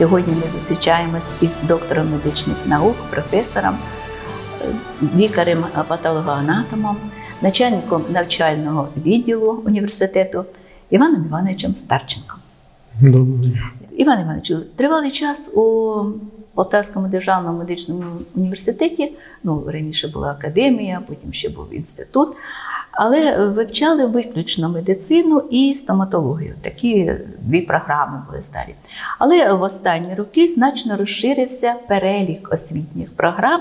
Сьогодні ми зустрічаємось із доктором медичних наук, професором, е, лікарем патологоанатомом, начальником навчального відділу університету Іваном Івановичем Старченком. Доброго дня. Іван Іванович, тривалий час у Полтавському державному медичному університеті, ну раніше була академія, потім ще був інститут, але вивчали виключно медицину і стоматологію. Такі дві програми були старі. Але в останні роки значно розширився перелік освітніх програм,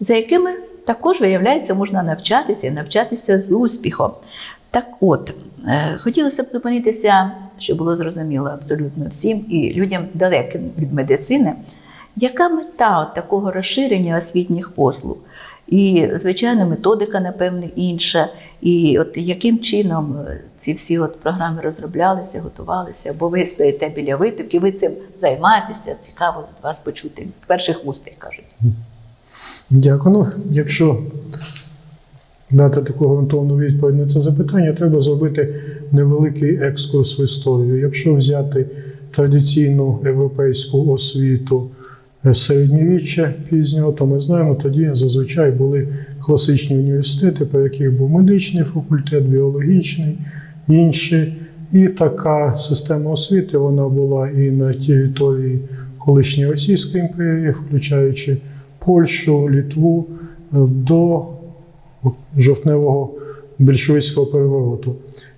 за якими також, виявляється, можна навчатися і навчатися з успіхом. Так от, е, хотілося б зупинитися, щоб було зрозуміло абсолютно всім і людям далеким від медицини, яка мета от такого розширення освітніх послуг? І, звичайно, методика, напевне, інша. І от яким чином е, ці всі от програми розроблялися, готувалися, бо ви стоїте біля витоки, ви цим займаєтеся. Цікаво вас почути з перших вуст, як кажуть. Дякую. Ну, якщо дати таку ґрунтовну відповідь на це запитання, треба зробити невеликий екскурс в історію. Якщо взяти традиційну європейську освіту середньовіччя пізнього, то ми знаємо, тоді зазвичай були класичні університети, по яких був медичний факультет, біологічний, інші. І така система освіти вона була і на території колишньої Російської імперії, включаючи Польщу, Літву, е, до жовтневого більшовицького перевороту.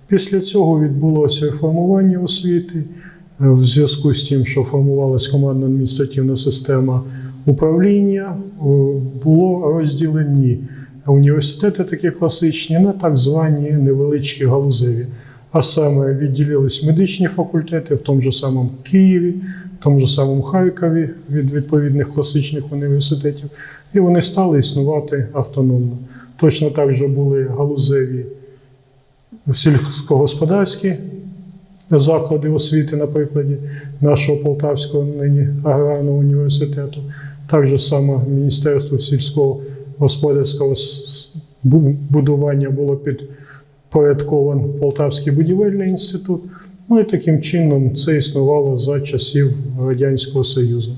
Після цього відбулося реформування освіти в зв'язку з тим, що формувалася командно-адміністративна система управління, е, було розділені університети, такі класичні, на так звані невеличкі галузеві. А саме відділились медичні факультети в тому ж самому Києві, в тому ж самому Харкові від відповідних класичних університетів, і вони стали існувати автономно. Точно так же були галузеві сільськогосподарські заклади освіти, на прикладі нашого Полтавського нині аграрного університету. Так же само Міністерство сільського господарського будування було підпорядкован Полтавський будівельний інститут. Ну і таким чином це існувало за часів Радянського Союзу.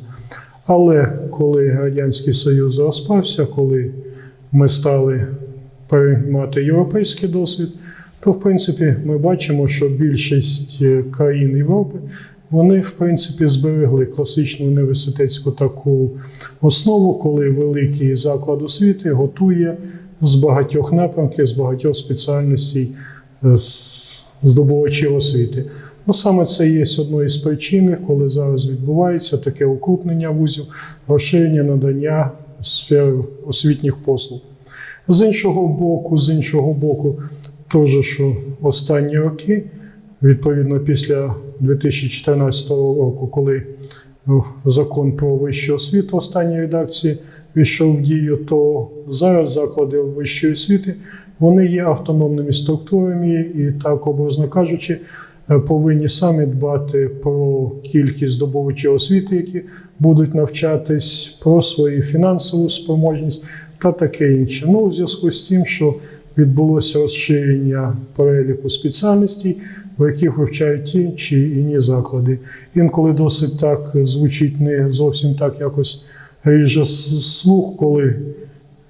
Але коли Радянський Союз розпався, коли ми стали переймати європейський досвід, то в принципі ми бачимо, що більшість е, країн Європи вони в принципі зберегли класичну університетську таку основу, коли великий заклад освіти готує з багатьох напрямків, з багатьох спеціальностей е, здобувачів освіти. Ну саме це є одною з причин, коли зараз відбувається таке укрупнення вузів, розширення надання сфер освітніх послуг. З іншого боку, з іншого боку, теж, що останні роки, відповідно після 2014 року, коли ну, закон про вищу освіту останньої редакції війшов в дію, то зараз заклади вищої освіти вони є автономними структурами і так, образно кажучи, е, повинні самі дбати про кількість здобувачів освіти, які будуть навчатись, про свою фінансову спроможність та таке інше. Ну, у зв'язку з тим, що відбулося розширення переліку спеціальностей, в яких вивчають ті чи іні заклади. Інколи досить так звучить не зовсім так якось ріже слух, коли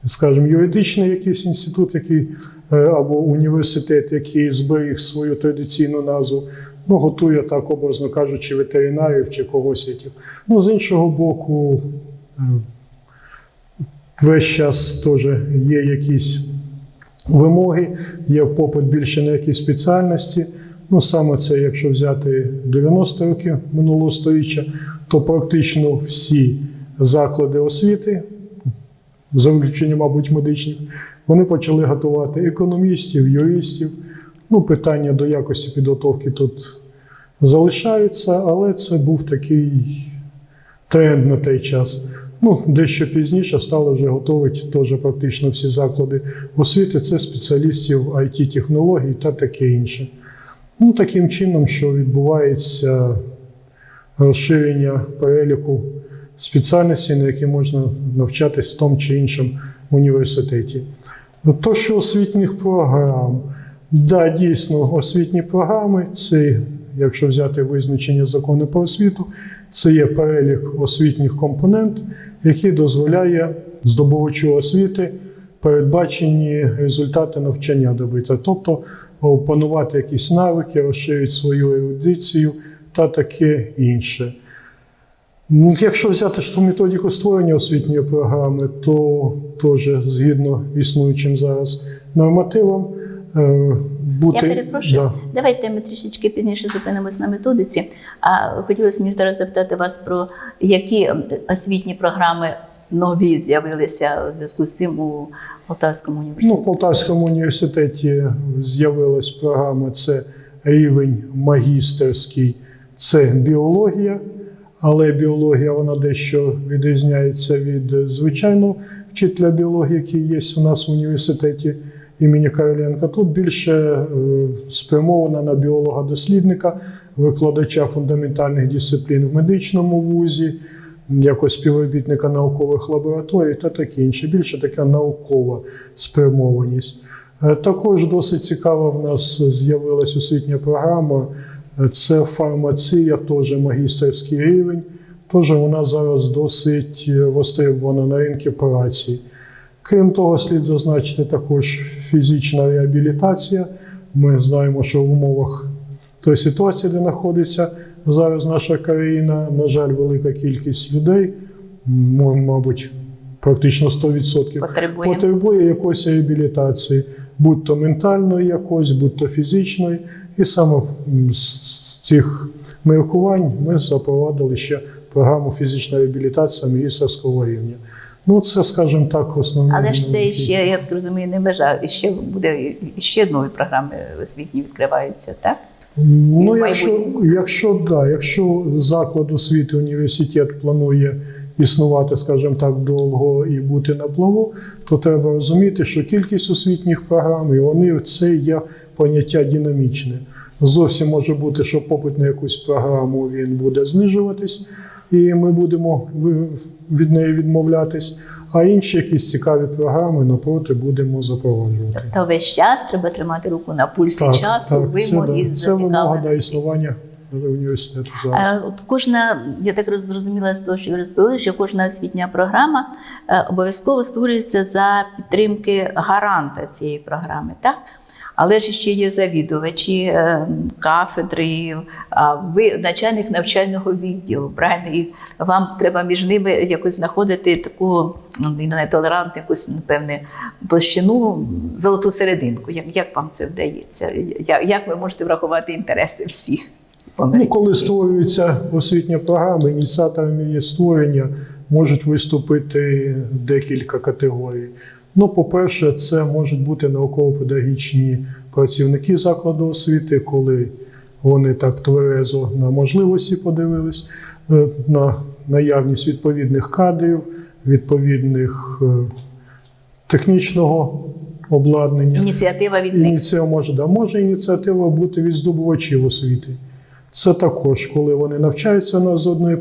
скажімо, юридичний якийсь інститут, який е, або університет, який зберіг свою традиційну назву, ну, готує так, образно кажучи, ветеринарів чи когось. яких. Ну, з іншого боку, е, весь час теж є якісь вимоги, є попит більше на якісь спеціальності. Ну, саме це, якщо взяти 90 років минулого століття, то практично всі заклади освіти, за виключенням, мабуть, медичних, вони почали готувати економістів, юристів. Ну, питання до якості підготовки тут залишаються, але це був такий тренд на той час. Ну, дещо пізніше стали вже готувати теж практично всі заклади освіти. Це спеціалістів it технологій та таке інше. Ну, таким чином, що відбувається розширення переліку спеціальностей, на які можна навчатись в тому чи іншому університеті. То, що освітніх програм, да, дійсно, освітні програми це, якщо взяти визначення закону про освіту, Це є перелік освітніх компонент, який дозволяє здобувачу освіти передбачені результати навчання добити, тобто опанувати якісь навики, розширити свою ерудицію та таке інше. Якщо взяти ж ту методику створення освітньої програми, то теж згідно існуючим зараз нормативам е, бути Я перепрошую. Да. Давайте ми трішечки пізніше зупинимось на методиці. А хотілося мені зараз запитати вас про які освітні програми нові з'явилися у зв'язку з цим у Полтавському Ну, університеті. в Полтавському університеті з'явилась програма це рівень магістерський, це біологія. Але біологія вона дещо відрізняється від звичайного вчителя біології, який є у нас в університеті імені Короленка. Тут більше е, спрямована на біолога-дослідника, викладача фундаментальних дисциплін в медичному вузі, якось співробітника наукових лабораторій та таке інше. Більше така наукова спрямованість. Е, Також досить цікава в нас з'явилась освітня програма. Е, Це фармація, теж магістерський рівень. Теж вона зараз досить востребована на ринку праці. Крім того, слід зазначити також фізична реабілітація. Ми знаємо, що в умовах тої ситуації, де знаходиться зараз наша країна, на жаль, велика кількість людей, мабуть, практично 100% Потребує. потребує якоїсь реабілітації, будь то ментальної якоїсь, будь то фізичної. І саме з цих міркувань ми запровадили ще програму фізичної реабілітації магістерського рівня. Ну, це, скажімо так, основні. Але ж це ще, я так розумію, не межа. І ще буде ще нові програми освітні відкриваються, так? Ну, якщо, якщо, да, якщо заклад освіти, університет планує існувати, скажімо так, довго і бути на плаву, то треба розуміти, що кількість освітніх програм, і вони це є поняття динамічне. Зовсім може бути, що попит на якусь програму він буде знижуватись, і ми будемо від неї відмовлятись, а інші якісь цікаві програми напроти будемо запроваджувати. Тобто весь час треба тримати руку на пульсі часу, це, вимог да, це вимога до існування університету зараз. Е, От кожна, я так роз- зрозуміла з того, що ви розповіли, що кожна освітня програма е, обов'язково створюється за підтримки гаранта цієї програми, так? Але ж ще є завідувачі е, кафедри, ви начальник навчального відділу, правильно? І вам треба між ними якось знаходити таку ну, не толерантну, якусь напевне площину, золоту серединку. Як, як вам це вдається? Як, ви можете врахувати інтереси всіх? Ну, коли створюється освітня програма, ініціаторами її створення можуть виступити декілька категорій. Ну, по-перше, це можуть бути науково-педагогічні працівники закладу освіти, коли вони так тверезо на можливості подивились, е, на наявність відповідних кадрів, відповідних е, технічного обладнання. Ініціатива від них. Ініціатива може, да, може ініціатива бути від здобувачів освіти. Це також, коли вони навчаються на з одної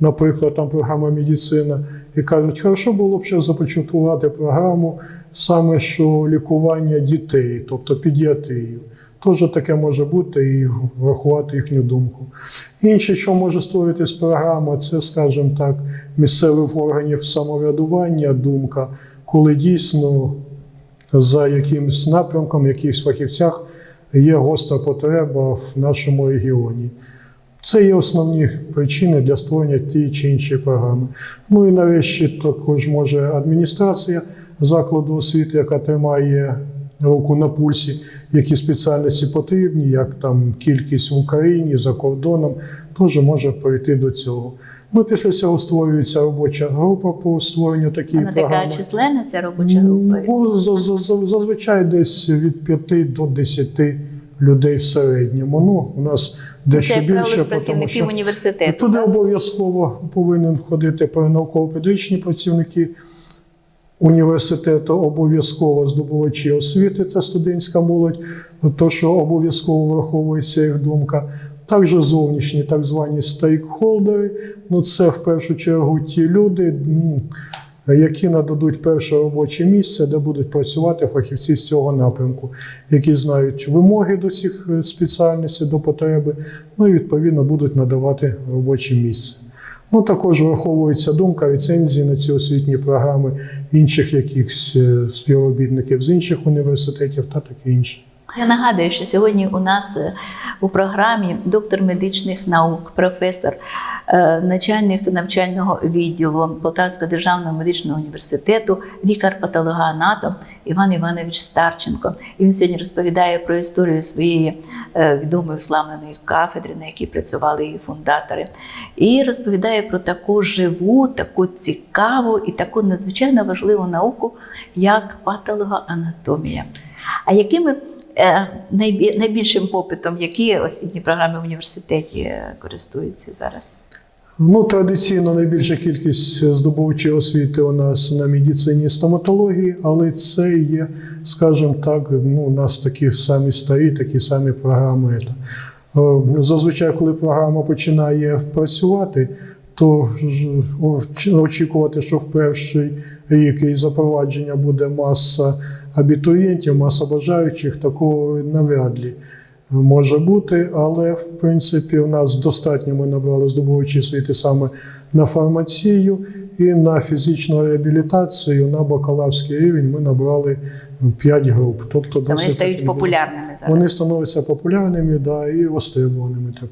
наприклад, там програма медицина, і кажуть, хорошо було б ще започаткувати програму саме що лікування дітей, тобто педіатрію. Теж таке може бути і врахувати їхню думку. Інше, що може створитись програма, це, скажімо так, місцевих органів самоврядування, думка, коли дійсно за якимось напрямком, якихось фахівцях є гостра потреба в нашому регіоні. Це є основні причини для створення тієї чи іншої програми. Ну і нарешті також може адміністрація закладу освіти, яка тримає руку на пульсі, які спеціальності потрібні, як там кількість в Україні, за кордоном, теж може прийти до цього. Ну, після цього створюється робоча група по створенню такої Вона така численна, ця робоча група. Ну, за- за- за- зазвичай десь від 5 до 10 людей в середньому. Ну, у нас дещо Це, більше, працівників що університету. туди обов'язково повинен входити науково-педагогічні працівники університету, обов'язково здобувачі освіти, це студентська молодь, то що обов'язково враховується їх думка. Також зовнішні так звані стейкхолдери. Ну, це в першу чергу ті люди, які нададуть перше робоче місце, де будуть працювати фахівці з цього напрямку, які знають вимоги до цих е, спеціальностей, до потреби, ну і відповідно будуть надавати робоче місце. Ну, також враховується думка ліцензії на ці освітні програми інших якихось е, співробітників з інших університетів та таке інше. Я нагадую, що сьогодні у нас е, у програмі доктор медичних наук, професор, начальник навчального відділу Полтавського державного медичного університету, лікар-патологоанатом Іван Іванович Старченко. І він сьогодні розповідає про історію своєї е, відомої славної кафедри, на якій працювали її фундатори, і розповідає про таку живу, таку цікаву і таку надзвичайно важливу науку, як патологоанатомія. А якими е, найбі- найбільшим попитом, які освітні програми в університеті е, користуються зараз? Ну, традиційно найбільша кількість здобувачів освіти у нас на медицині і стоматології, але це є, скажімо так, ну, у нас такі самі старі, такі самі програми. Е, Зазвичай, коли програма починає працювати, то очікувати, що в перший рік і запровадження буде маса абітурієнтів, маса бажаючих, такого навряд ли може бути, але в принципі у нас достатньо ми набрали здобувачі освіти саме на фармацію і на фізичну реабілітацію. На бакалаврський рівень ми набрали 5 груп. Тобто Та вони стають таки- популярними зараз. Вони становляться популярними да, і востребованими. Так.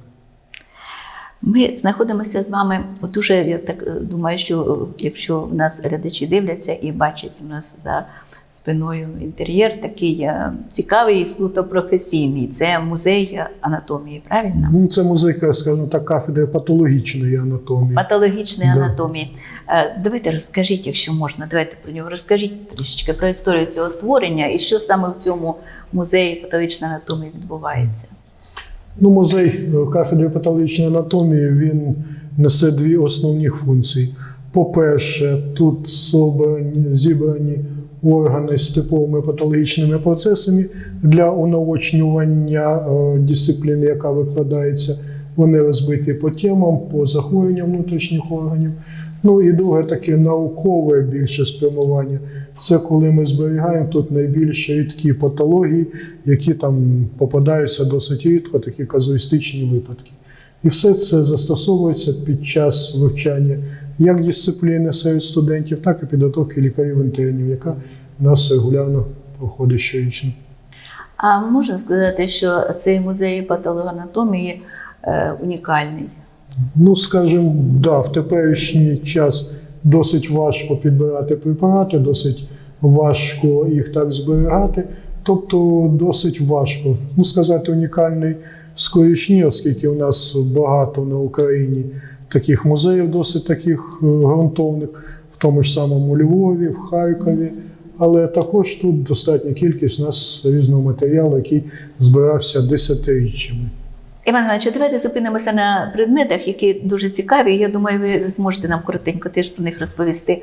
Ми знаходимося з вами дуже, я так е, думаю, що е, якщо в нас глядачі дивляться і бачать у нас за спиною інтер'єр такий е, цікавий і суто професійний. Це музей анатомії, правильно? Ну, це музика, скажімо так, кафедри патологічної анатомії. Патологічної Да. анатомії. Е, Давайте розкажіть, якщо можна, давайте про нього розкажіть трішечки про історію цього створення і що саме в цьому музеї патологічної анатомії відбувається. Ну, музей е, кафедри патологічної анатомії він несе дві основні функції. По-перше, тут зібрані органи з типовими патологічними процесами для унаочнювання е, дисципліни, яка викладається. Вони розбиті по темам, по захворюванням внутрішніх органів. Ну і друге таке наукове більше спрямування. Це коли ми зберігаємо тут найбільш рідкі патології, які там попадаються досить рідко, такі казуїстичні випадки. І все це застосовується під час вивчання як дисципліни серед студентів, так і підготовки лікарів-інтернів, яка у нас регулярно проходить щорічно. А можна сказати, що цей музей патологоанатомії е, унікальний. Ну, скажімо, да, в теперішній час досить важко підбирати препарати, досить важко їх так зберігати. Тобто досить важко. Ну, сказати, унікальний скорішні, оскільки у нас багато на Україні таких музеїв, досить таких е, ґрунтовних, в тому ж самому Львові, в Харкові. Але також тут достатня кількість у нас різного матеріалу, який збирався десятиріччями. Іван Іванович, давайте зупинимося на предметах, які дуже цікаві. Я думаю, ви зможете нам коротенько теж про них розповісти.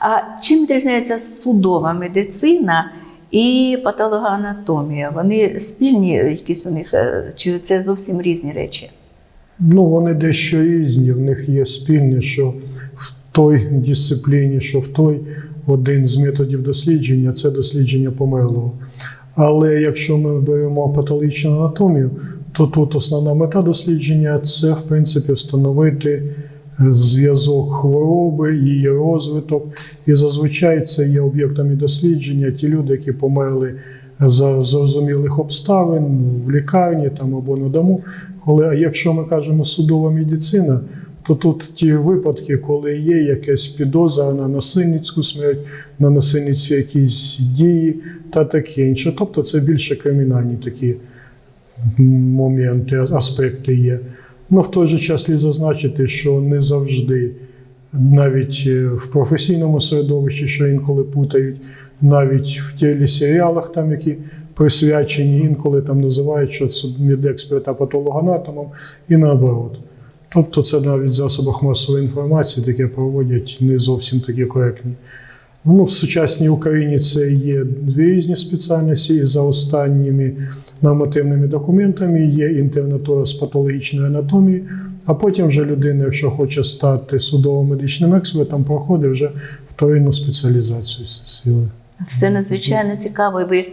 А чим відрізняється судова медицина і патологоанатомія? Вони спільні, якісь у них, е, чи це зовсім різні речі? Ну, вони дещо різні. В них є спільне, що в той дисципліні, що в той один з методів дослідження це дослідження померлого. Але якщо ми беремо патологічну анатомію, то тут основна мета дослідження це, в принципі, встановити зв'язок хвороби, її розвиток. І зазвичай це є об'єктами дослідження ті люди, які померли за зрозумілих обставин в лікарні там або на дому. Коли, а якщо ми кажемо судова медицина, то тут ті випадки, коли є якась підозра на насильницьку смерть, на насильницькі якісь дії та таке інше. Тобто це більше кримінальні такі моменти, аспекти є. Ну, в той же час слід зазначити, що не завжди, навіть е, в професійному середовищі, що інколи путають, навіть в телесеріалах, там, які присвячені, інколи там називають, що це медексперта патологоанатомом і наоборот. Тобто це навіть в засобах масової інформації таке проводять не зовсім такі коректні Ну, в сучасній Україні це є дві різні спеціальності. І за останніми нормативними документами є інтернатура з патологічної анатомії, а потім вже людина, якщо хоче стати судово-медичним експертом, проходить вже вторинну спеціалізацію сили. Це надзвичайно цікаво. І ви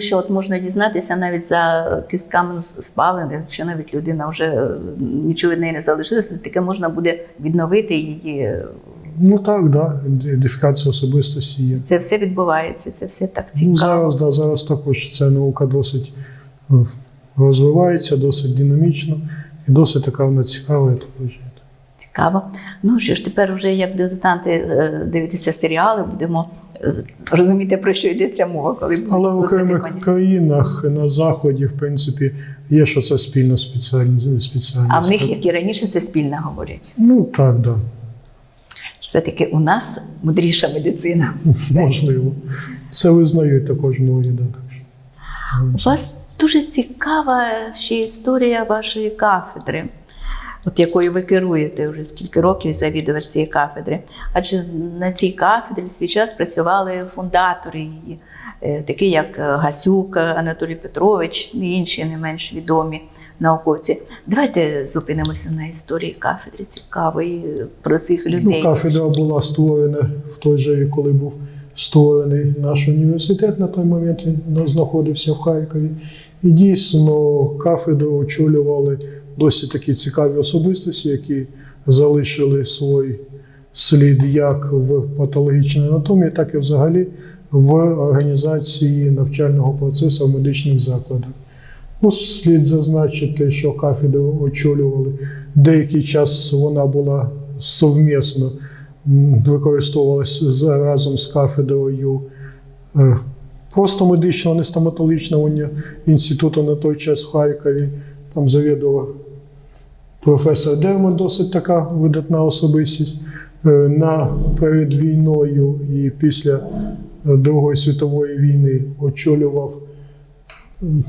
що от можна дізнатися навіть за кістками спалення, якщо навіть людина вже е, нічого від неї не залишилося, таке можна буде відновити її. Ну так, да, ідентифікація особистості є. Це все відбувається, це все так Ну, цікаво. зараз, да, зараз також ця наука досить е, розвивається, досить динамічно і досить така вона цікава. Цікаво. Ну що ж, тепер вже як дилетанти е, дивитися серіали, будемо е, розуміти, про що йдеться мова, коли Але в окремих країнах на заході, в принципі, є що це спільна спеціальність. А в них, як і раніше, це спільно говорять. Ну так, да. Все-таки у нас мудріша медицина. можливо. Це визнають також многі. Так. У вас дуже цікава ще історія вашої кафедри, от якою ви керуєте вже скільки років завідувач цієї кафедри. Адже на цій кафедрі в свій час працювали фундатори її, е, такі як е, Гасюк Анатолій Петрович і інші не менш відомі науковці. Давайте зупинимося на історії кафедри цікавої про цих Ну, кафедра була створена в той же рік, коли був створений наш університет. На той момент він знаходився в Харкові. І дійсно кафедру очолювали досить такі цікаві особистості, які залишили свій слід як в патологічній анатомії, так і взагалі в організації навчального процесу в медичних закладах. Ну, слід зазначити, що кафедру очолювали. Деякий час вона була совмісно використовувалася разом з кафедрою е, просто медичного, не стоматологічного уні- інституту на той час в Харкові. Там завідував професор Дерман, досить така видатна особистість. Е, На перед війною і після е, Другої світової війни очолював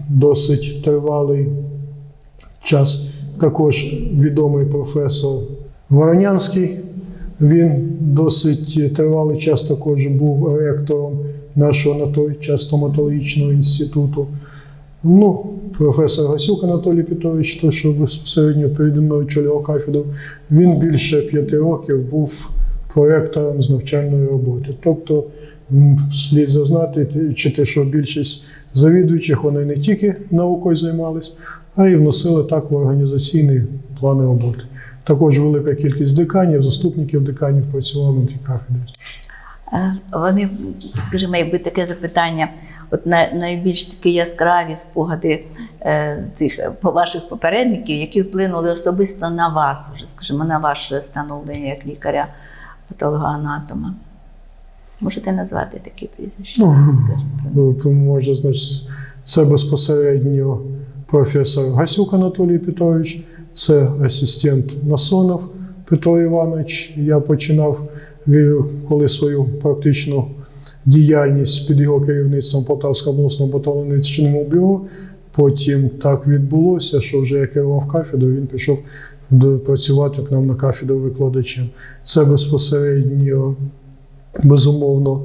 досить тривалий час. Також відомий професор Воронянський. Він досить тривалий час також був ректором нашого на той час стоматологічного інституту. Ну, професор Гасюк Анатолій Петрович, той, що безпосередньо переді мною очолював кафедру, він більше п'яти років був проректором з навчальної роботи. Тобто слід зазначити, що більшість завідуючих вони не тільки наукою займались, а й вносили так в організаційний план роботи. Також велика кількість деканів, заступників деканів працювали на тій кафедрі. Е, Вони, скажімо, якби таке запитання, от на, найбільш такі яскраві спогади е, цих ваших попередників, які вплинули особисто на вас, скажімо, на ваше становлення як лікаря патологоанатома. Можете назвати такі прізвища? Ну, може, значить, це безпосередньо професор Гасюк Анатолій Петрович, це асистент Насонов Петро Іванович. Я починав коли свою практичну діяльність під його керівництвом Полтавського обласного патологічному бюро. Потім так відбулося, що вже я керував кафедрою, він пішов працювати к нам на кафедру викладачем. Це безпосередньо, безумовно,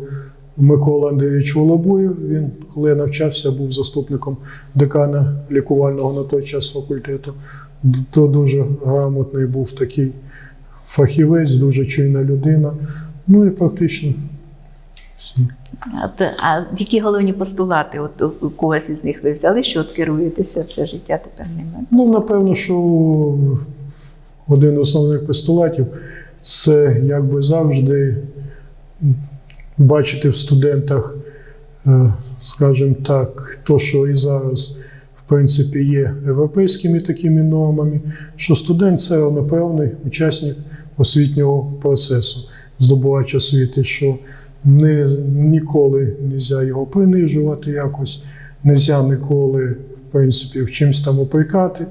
Микола Андрійович Волобуєв. Він, коли я навчався, був заступником декана лікувального на той час факультету. То дуже грамотний був такий фахівець, дуже чуйна людина. Ну і практично всі. А які головні постулати от, у- когось із них ви взяли, що от керуєтеся все життя тепер ними? Ну, напевно, що один з основних постулатів це якби завжди бачити в студентах, е, скажімо так, то, що і зараз, в принципі, є європейськими такими нормами, що студент це рівноправний учасник освітнього процесу, здобувач освіти, що не, ніколи не можна його принижувати якось, не можна ніколи, в принципі, в чимось там опрекати.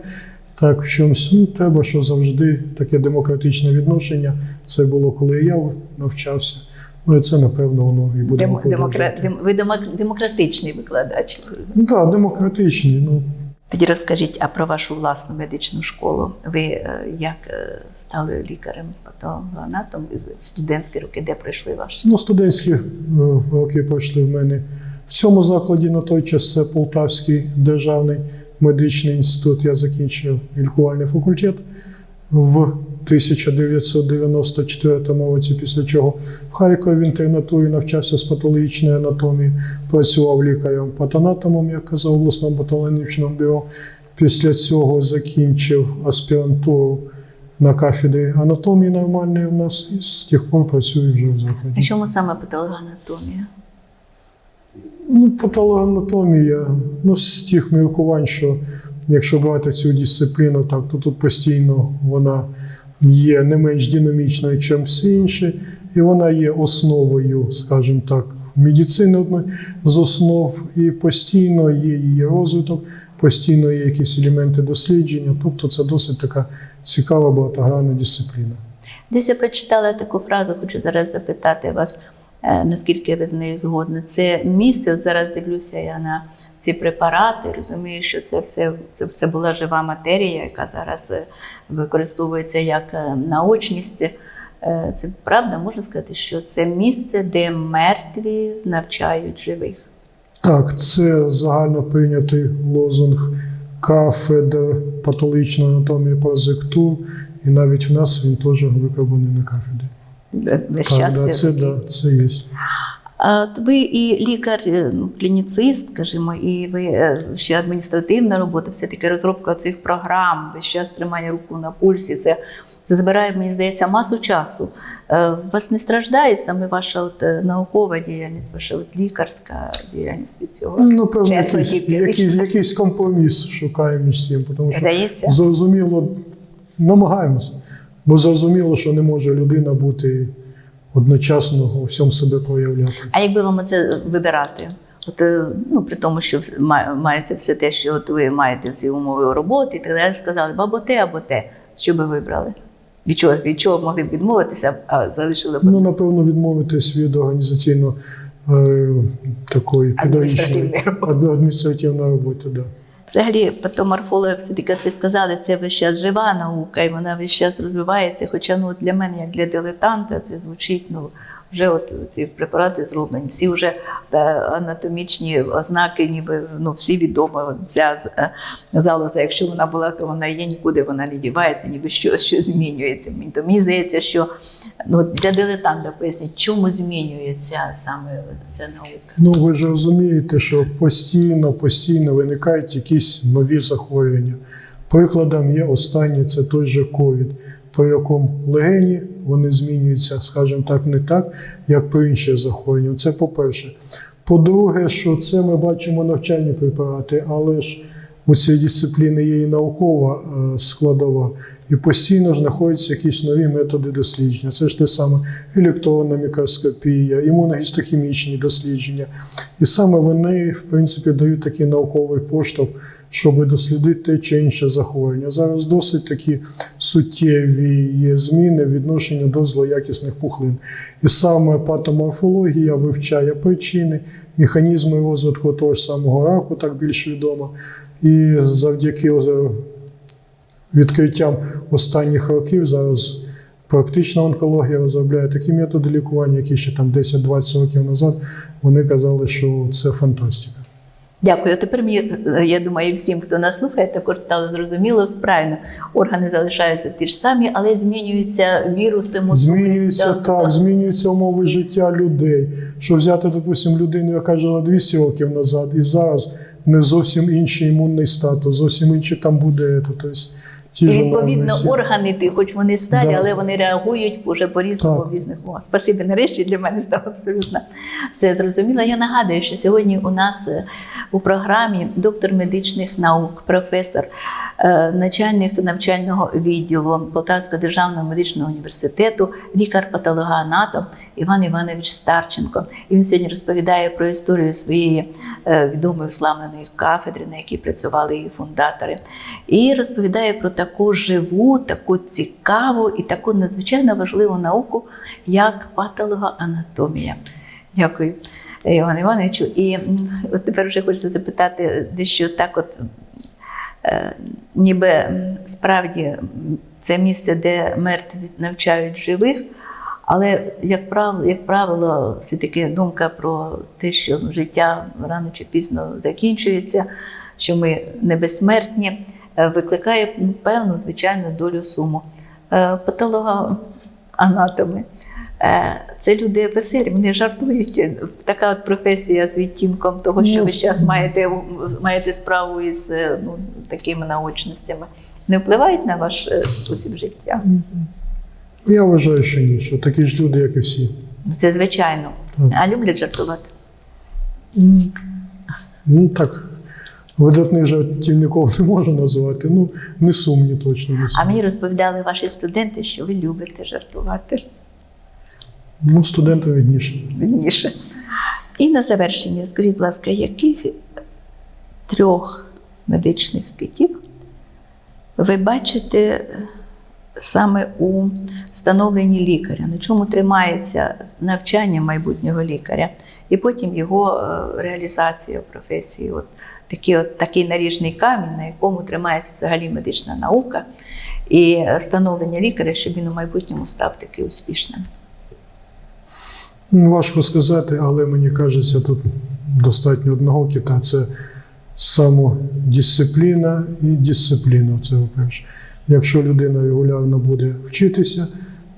Так, в чомусь ну, треба, що завжди таке демократичне відношення. Це було, коли я навчався. Ну і це, напевно, воно і буде. Демо, демокра... дем- ви демок- демократичний викладач. Ну так, демократичні. Ну, Тоді розкажіть, а про вашу власну медичну школу. Ви е, як е, стали лікарем патологоанатом студентські роки, де пройшли ваші? Ну, студентські е, роки пройшли в мене в цьому закладі на той час. Це Полтавський державний медичний інститут. Я закінчив лікувальний факультет в 1994 році, після чого в Харкові в інтернатурі навчався з патологічної анатомії, працював лікарем патанатомом, як казав обласному патологічному бюро. Після цього закінчив аспірантуру на кафедрі анатомії нормальної у нас і з тих пор працюю вже в А чому саме патологоанатомія? Ну, патологоанатомія, ну, з тих міркувань, що якщо брати цю дисципліну, так, то тут постійно вона є не менш динамічною, ніж всі інші, і вона є основою, скажімо так, медицини одної з основ, і постійно є її розвиток, постійно є якісь елементи дослідження. Тобто це досить така цікава багатогранна дисципліна. Десь я прочитала таку фразу, хочу зараз запитати вас, наскільки ви з нею згодні. Це місце, от зараз дивлюся я на ці препарати, розумію, що це все, це все була жива матерія, яка зараз е, використовується як е, наочність. Е, Це правда, можна сказати, що це місце, де мертві навчають живих. Так, це загально прийнятий лозунг кафедр патологічної анатомії паразектур, і навіть в нас він теж викарбований на кафедрі. Весь Так, да, це, да, це є. А ви і лікар, е, ну, клініцист, скажімо, і ви е, ще адміністративна робота, все-таки розробка цих програм, весь час тримання руку на пульсі. Це, це забирає, мені здається, масу часу. Е, Вас не страждає саме ваша от, наукова діяльність, ваша от, лікарська діяльність від цього? Ну, Чесно, якийсь, якийсь, якийсь компроміс шукаємо між цим, тому що Здається? зрозуміло, намагаємося, бо зрозуміло, що не може людина бути одночасно у всьому себе проявляти. А якби вам це вибирати? От, е, ну, при тому, що ма- мається все те, що от ви маєте всі умови роботи, і так далі, сказали або те, або те. Що би вибрали? Від чого, від чого могли б відмовитися, а залишили б Ну, напевно, відмовитись від організаційно е, такої Адміністративної педагогічної роботи. адміністративної роботи. Да. Взагалі, патоморфологи ви сказали, це весь час жива наука, і вона весь час розвивається. Хоча ну, для мене, як для дилетанта, це звучить, ну, вже от ці препарати зроблені, всі вже е, анатомічні ознаки, ніби ну, всі відомо. Ця е, залоза, якщо вона була, то вона є, нікуди вона не дівається, ніби що, що змінюється. То мені здається, що ну, для дилетанта поясніть, чому змінюється саме ця наука. Ну, ви ж розумієте, що постійно, постійно виникають якісь нові захворювання. Прикладом є останнє це той же ковід, при якому легені вони змінюються, скажімо так, не так, як при інших захворюваннях. Це по-перше. По-друге, що це ми бачимо навчальні препарати, але ж у цій дисципліни є і наукова е, складова, і постійно знаходяться якісь нові методи дослідження. Це ж те саме електронна мікроскопія, імуногістохімічні дослідження. І саме вони, в принципі, дають такий науковий поштовх, щоб дослідити те чи інше захворювання. Зараз досить такі суттєві є зміни відношення до злоякісних пухлин. І саме патоморфологія вивчає причини, механізми розвитку того ж самого раку, так більш відомо. І завдяки е, відкриттям останніх років зараз практична онкологія розробляє такі методи лікування, які ще там 10-20 років назад вони казали, що це фантастика. Дякую. Тепер мені, е, я думаю, всім, хто нас слухає, також стало зрозуміло, правильно, органи залишаються ті ж самі, але змінюються віруси, мутують, Змінюються да, так, змінюються умови життя людей. Що взяти, допустимо, людину, яка жила 200 років назад, і зараз не зовсім інший імунний статус, зовсім інший там буде. це, Тобто, ті І ж відповідно норми органи, ти, хоч вони старі, Да. але вони реагують уже по-різному в різних умовах. Спасибі, нарешті для мене стало абсолютно все зрозуміло. Я нагадую, що сьогодні у нас е, у програмі доктор медичних наук, професор, е, начальник навчального відділу Полтавського державного медичного університету, лікар-патологоанатом Іван Іванович Старченко. І він сьогодні розповідає про історію своєї е, відомої славленої кафедри, на якій працювали її фундатори, і розповідає про таку живу, таку цікаву і таку надзвичайно важливу науку, як патологоанатомія. Дякую, Іван Івановичу. І от тепер вже хочеться запитати дещо так, от е, ніби справді це місце, де мертві навчають живих. Але, як правило, як правило, все-таки думка про те, що життя рано чи пізно закінчується, що ми не безсмертні, е, викликає ну, певну звичайну долю суму. Е, Патологоанатоми е, це люди веселі, вони жартують. Така от професія з відтінком того, що Ну, ви зараз маєте, маєте справу із е, ну, такими наочностями. Не впливають на ваш е, спосіб життя? Я вважаю, що ні, що такі ж люди, як і всі. Це звичайно. Так. А люблять жартувати. Ну так, видатних жартівників не можу назвати. Ну, не сумні точно, не А мені розповідали ваші студенти, що ви любите жартувати Ну, студентам відніше. вільніше. І на завершення, скажіть, будь ласка, яких трьох медичних скитів ви бачите саме у становленні лікаря? На чому тримається навчання майбутнього лікаря, і потім його е, реалізація професії? От такий, от, такий наріжний камінь, на якому тримається взагалі медична наука і е, становлення лікаря, щоб він у майбутньому став таки успішним. Ну, Важко сказати, але мені кажеться, тут достатньо одного кита. Це самодисципліна і дисципліна. Це по-перше. Якщо людина регулярно буде вчитися,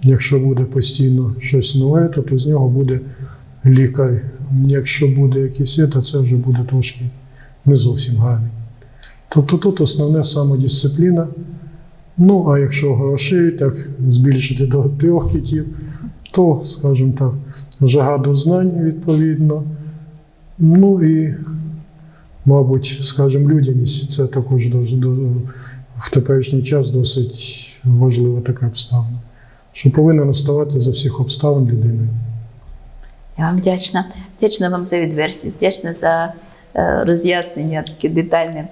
якщо буде постійно щось нове, то, то з нього буде лікар. Якщо буде якийсь, то це вже буде трошки не зовсім гарний. Тобто тут основне самодисципліна. Ну, а якщо грошей, так збільшити до трьох китів, то, скажімо так, жага до знань відповідно. Ну і, мабуть, скажімо, людяність це також в теперішній час досить важлива така обставина, що повинна наставати за всіх обставин людиною. Я вам вдячна. Вдячна вам за відвертість, вдячна за е, роз'яснення таке детальне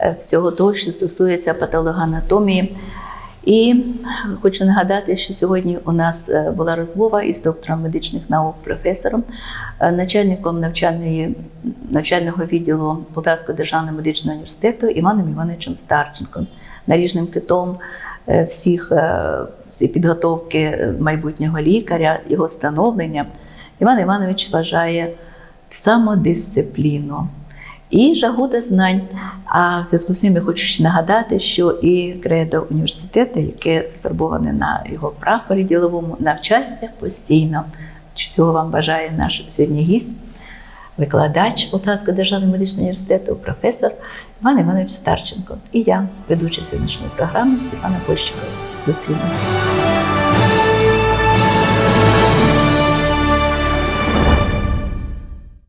е, всього того, що стосується патологоанатомії. І хочу нагадати, що сьогодні у нас е, була розмова із доктором медичних наук, професором, е, начальником навчальної, навчального відділу Полтавського державного медичного університету Іваном Івановичем Старченком, наріжним китом е, всіх підготовки майбутнього лікаря, його становлення. Іван Іванович вважає самодисципліну і жагу до знань. А в зв'язку з цим я хочу ще нагадати, що і кредо університету, яке зафарбоване на його прапорі діловому, навчайся постійно. Цього вам бажає наш сьогодні гість, викладач Полтавського державного медичного університету, професор Іван Іванович Старченко. І я, ведуча сьогоднішньої програми Світлана Польщикова. Зустрінемося.